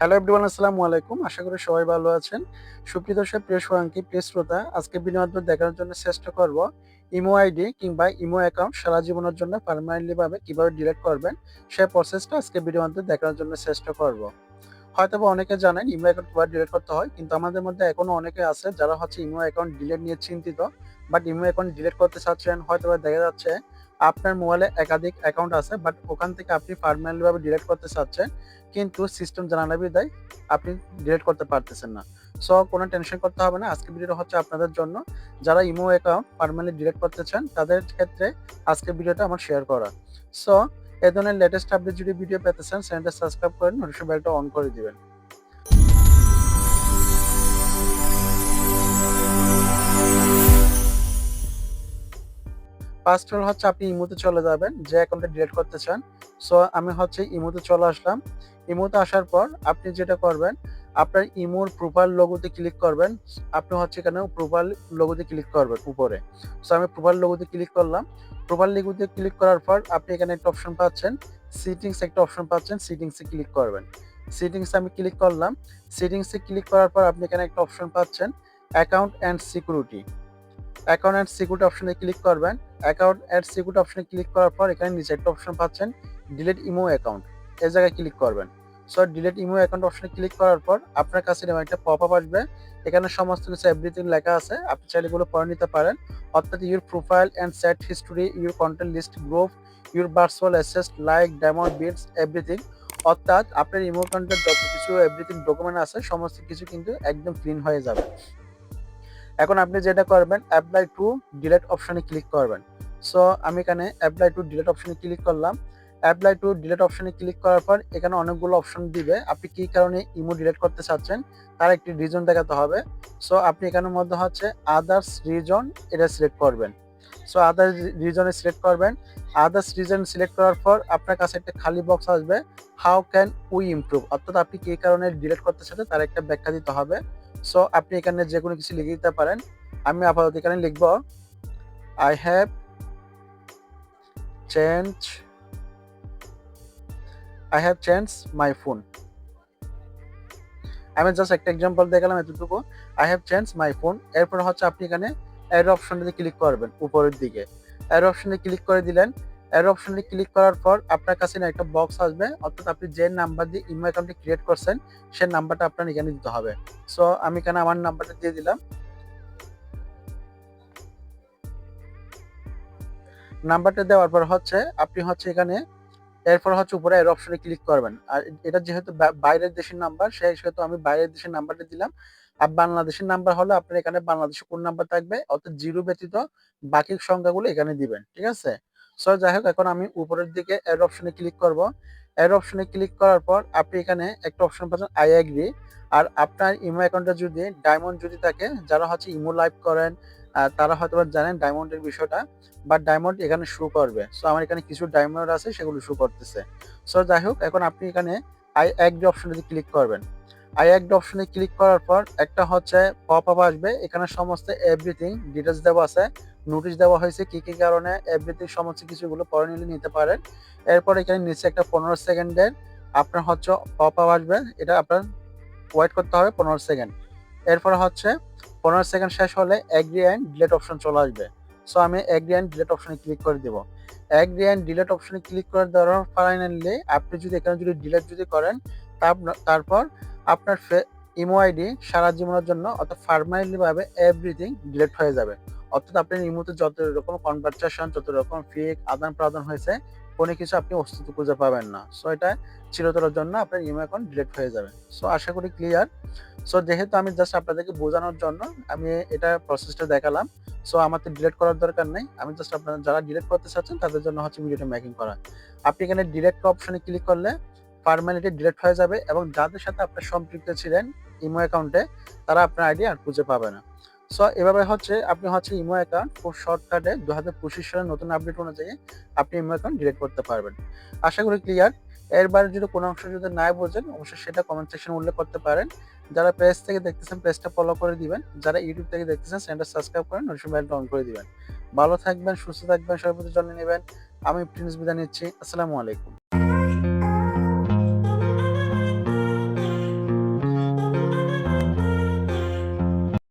Hello everyone আসসালামু আলাইকুম। আশা করি সবাই ভালো আছেন। সুপ্রিয় দর্শক, প্রিয় সোহাঙ্কি, প্রিয় শ্রোতা, আজকে মাধ্যমে দেখানোর জন্য চেষ্টা করব ইমো আইডি কিংবা ইমো অ্যাকাউন্ট সারা জীবনের জন্য পারমানেন্টলি ভাবে কীভাবে ডিলিট করবেন সেই প্রসেসটা আজকে ভিডিও মাধ্যমে দেখানোর জন্য চেষ্টা করব। হয়তো বা অনেকে জানেন, ইমো অ্যাকাউন্ট কীভাবে ডিলিট করতে হয়, কিন্তু আমাদের মধ্যে এখনও অনেকে আছে যারা হচ্ছে ইমো অ্যাকাউন্ট ডিলিট নিয়ে চিন্তিত বাট ইমো অ্যাকাউন্ট ডিলিট করতে চাচ্ছেন হয়তো বা দেখা যাচ্ছে আপনার মোবাইলে একাধিক অ্যাকাউন্ট আছে বাট ওখান থেকে আপনি পারমানেন্টলি ভাবে ডিলিট করতে চাচ্ছেন, কিন্তু সিস্টেম জানানো বিদায় আপনি ডিলিট করতে পারতেছেন না। সো কোনো টেনশন করতে হবে না। আজকে ভিডিওটা হচ্ছে আপনাদের জন্য। যারা ইমো অ্যাকাউন্ট পারমানেন্টলি ডিলিট করতে চান, তাদের ক্ষেত্রে আজকে ভিডিওটা আমার শেয়ার করা। সো এ ধরনের লেটেস্ট আপডেট যদি ভিডিও পেতে চান চ্যানেলটা সাবস্ক্রাইব করেন নোটিফিকেশন বেলটা অন করে দিবেন। ফার্স্ট হল হচ্ছে আপনি ইমোতে চলে যাবেন, যে অ্যাকাউন্টটা ডিলিট করতে চান। সো আমি হচ্ছে ইমোতে চলে আসলাম। ইমোতে আসার পর আপনি যেটা করবেন আপনার ইমোর প্রোফাইল লোগোতে ক্লিক করবেন, আপনি হচ্ছে এখানে প্রোফাইল লোগোতে ক্লিক করবেন উপরে। সো আমি প্রোফাইল লোগোতে ক্লিক করলাম। প্রোফাইল লোগোতে ক্লিক করার পর আপনি এখানে একটা অপশন পাচ্ছেন সিটিংস একটা অপশন পাচ্ছেন সিটিংসে ক্লিক করবেন। সিটিংসে আমি ক্লিক করলাম। সিটিংসে ক্লিক করার পর আপনি এখানে একটা অপশন পাচ্ছেন account and security account and security অপশনে ক্লিক করবেন। অ্যাকাউন্ট অ্যান্ড সিকিউরিটি অপশনে ক্লিক করার পর এখানে নিচে একটা অপশন পাচ্ছেন ডিলিট ইমো অ্যাকাউন্ট এই জায়গায় ক্লিক করবেন। সো ডিলেট ইমো অ্যাকাউন্ট অপশনে ক্লিক করার পর আপনার কাছে এরকম একটা পপ আপ আসবে। এখানে সমস্ত কিছু এভরিথিং লেখা আছে। আপনি চাইলে এগুলো পড়ে নিতে পারেন। অর্থাৎ your profile and set history your content list group your virtual assess like diamond bits everything অর্থাৎ আপনার ইমো অ্যাকাউন্টের যত কিছু এভরিথিং ডকুমেন্ট আছে, সমস্ত কিছু কিন্তু একদম ক্লিন হয়ে যাবে। এখন আপনি যেটা করবেন অ্যাপ্লাই টু ডিলেট অপশনে ক্লিক করবেন। সো আমি এখানে অ্যাপ্লাই টু ডিলেট অপশনে ক্লিক করলাম। অ্যাপ্লাই টু ডিলেট অপশনে ক্লিক করার পর এখানে অনেকগুলো অপশন দিবে। আপনি কি কারণে ইমো ডিলেট করতে চাচ্ছেন? তার একটি রিজন দেখাতে হবে। সো আপনি এখানের মধ্যে হচ্ছে আদার্স রিজন এটা সিলেক্ট করবেন। সো আদার্স রিজনে সিলেক্ট করবেন। আদার্স রিজন সিলেক্ট করার পর আপনার কাছে একটা খালি বক্স আসবে। হাউ ক্যান উই ইমপ্রুভ অর্থাৎ আপনি কি কারণে ডিলেট করতে চাচ্ছেন তার একটা ব্যাখ্যা দিতে হবে। সো আপনি এখানে যে কোনো কিছু লিখে দিতে পারেন। আমি আপাতত এখানে লিখব I have change I have change my phone আমি জাস্ট একটা এক্সাম্পল দেখালাম এতটুকু। I have change my phone এরপর হচ্ছে আপনি এখানে অ্যাড অপশনটাতে ক্লিক করবেন, উপরের দিকে। অ্যাড অপশনে ক্লিক করে দিলেন। অ্যাড অপশনে ক্লিক করার পর আপনার কাছে না একটা বক্স আসবে, অর্থাৎ আপনি যে নাম্বার দিয়ে ইমো অ্যাকাউন্টটি ক্রিয়েট করছেন সেই নাম্বারটা আপনার এখানে দিতে হবে। সো আমি এখানে আমার নাম্বারটা দিয়ে দিলাম। নাম্বারটা দেওয়ার পর হচ্ছে আপনি হচ্ছে এখানে এরপর হচ্ছে উপরে এর অপশনে ক্লিক করবেন। আর এটা যেহেতু বাইরের দেশের নাম্বার সেই সেহেতু আমি বাইরের দেশের নাম্বারটা দিলাম। আর বাংলাদেশের নাম্বার হলে আপনার এখানে বাংলাদেশের কোন নাম্বার থাকবে? অর্থাৎ জিরো ব্যতীত বাকি সংখ্যাগুলো এখানে দিবেন, ঠিক আছে? সো যাই হোক, এখন আমি উপরের দিকে এর অপশনে ক্লিক করব। এর অপশনে ক্লিক করার পর আপনি এখানে একটা অপশন পাচ্ছেন আই এগ্রি আর আপনার ইমো অ্যাকাউন্টে যদি ডায়মন্ড যদি থাকে, যারা হচ্ছে ইমো লাইভ করেন তারা হয়তো জানেন ডায়মন্ডের বিষয়টা বা ডায়মন্ড এখানে শো করবে। সো আমার এখানে কিছু ডায়মন্ড আছে, সেগুলো শো করতেছে। সো যাই হোক, এখন আপনি এখানে আই এগ্রি অপশনে ক্লিক করবেন। আই এগ্রি অপশনে ক্লিক করার পর একটা হচ্ছে পপ আপ আসবে। এখানে সমস্ত এভরিথিং ডিটেলস দেওয়া আছে। নোটিশ দেওয়া হয়েছে কি কি কারণে এভরিথিং সমস্ত কিছুগুলো পরে নিলে নিতে পারেন। এরপর এখানে নিচে একটা পনেরো সেকেন্ডের আপনার হচ্ছে পপ আপ আসবে, এটা আপনার ওয়েট করতে হবে পনেরো সেকেন্ড। এরপর হচ্ছে পনেরো সেকেন্ড শেষ হলে অ্যাগ্রি অ্যান্ড ডিলেট অপশন চলে আসবে। সো আমি অ্যাগ্রি অ্যান্ড ডিলেট অপশনে ক্লিক করে দেবো। অ্যাগ্রি অ্যান্ড ডিলেট অপশনে ক্লিক করে দেওয়ার ফাইনালি আপনি যদি এখানে যদি ডিলেট যদি করেন তারপর আপনার ইমো আইডি সারা জীবনের জন্য অর্থাৎ পারমানেন্টলি ভাবে এভরিথিং ডিলেট হয়ে যাবে। অর্থাৎ আপনার ইমোতে যত রকম কনভারসেশন যত রকম ফেক আদান প্রদান হয়েছে, কোনো কিছু আপনি অস্তিত্ব খুঁজে পাবেন না। সো এটা চিরতরের জন্য আপনার ইমো অ্যাকাউন্ট ডিলিট হয়ে যাবে। সো আশা করি ক্লিয়ার সো যেহেতু আমি জাস্ট আপনাদেরকে বোঝানোর জন্য আমি এটা প্রসেসটা দেখালাম সো আমার ডিলেট করার দরকার নেই। আমি জাস্ট আপনারা যারা ডিলিট করতে চাচ্ছেন, তাদের জন্য হচ্ছে ভিডিওটা মেকিং করা। আপনি এখানে ডিলেট অপশনে ক্লিক করলে পারমানেন্টলি ডিলিট হয়ে যাবে এবং যাদের সাথে আপনার সম্পৃক্ত ছিলেন ইমো অ্যাকাউন্টে তারা আপনার আইডি আর খুঁজে পাবে না। সো এভাবে হচ্ছে আপনি হচ্ছে ইমো অ্যাকাউন্ট খুব শর্টকাটে দু হাজার পঁচিশ সালের নতুন আপডেট অনুযায়ী আপনি ইমো অ্যাকাউন্ট ডিলিট করতে পারবেন। আশা করি ক্লিয়ার এর বাইরে যদি কোনো অংশ যদি না বোঝেন, অবশ্যই সেটা কমেন্ট সেকশনে উল্লেখ করতে পারেন। যারা পেজ থেকে দেখতেছেন পেজটা ফলো করে দিবেন। যারা ইউটিউব থেকে দেখতেছেন চ্যানেলটা সাবস্ক্রাইব করেন নোটিফিকেশন বেলটা অন করে দিবেন। ভালো থাকবেন, সুস্থ থাকবেন সবার প্রতি জন্য নেবেন। আমি প্রিন্স বিদায় নিচ্ছি। আসসালামু আলাইকুম।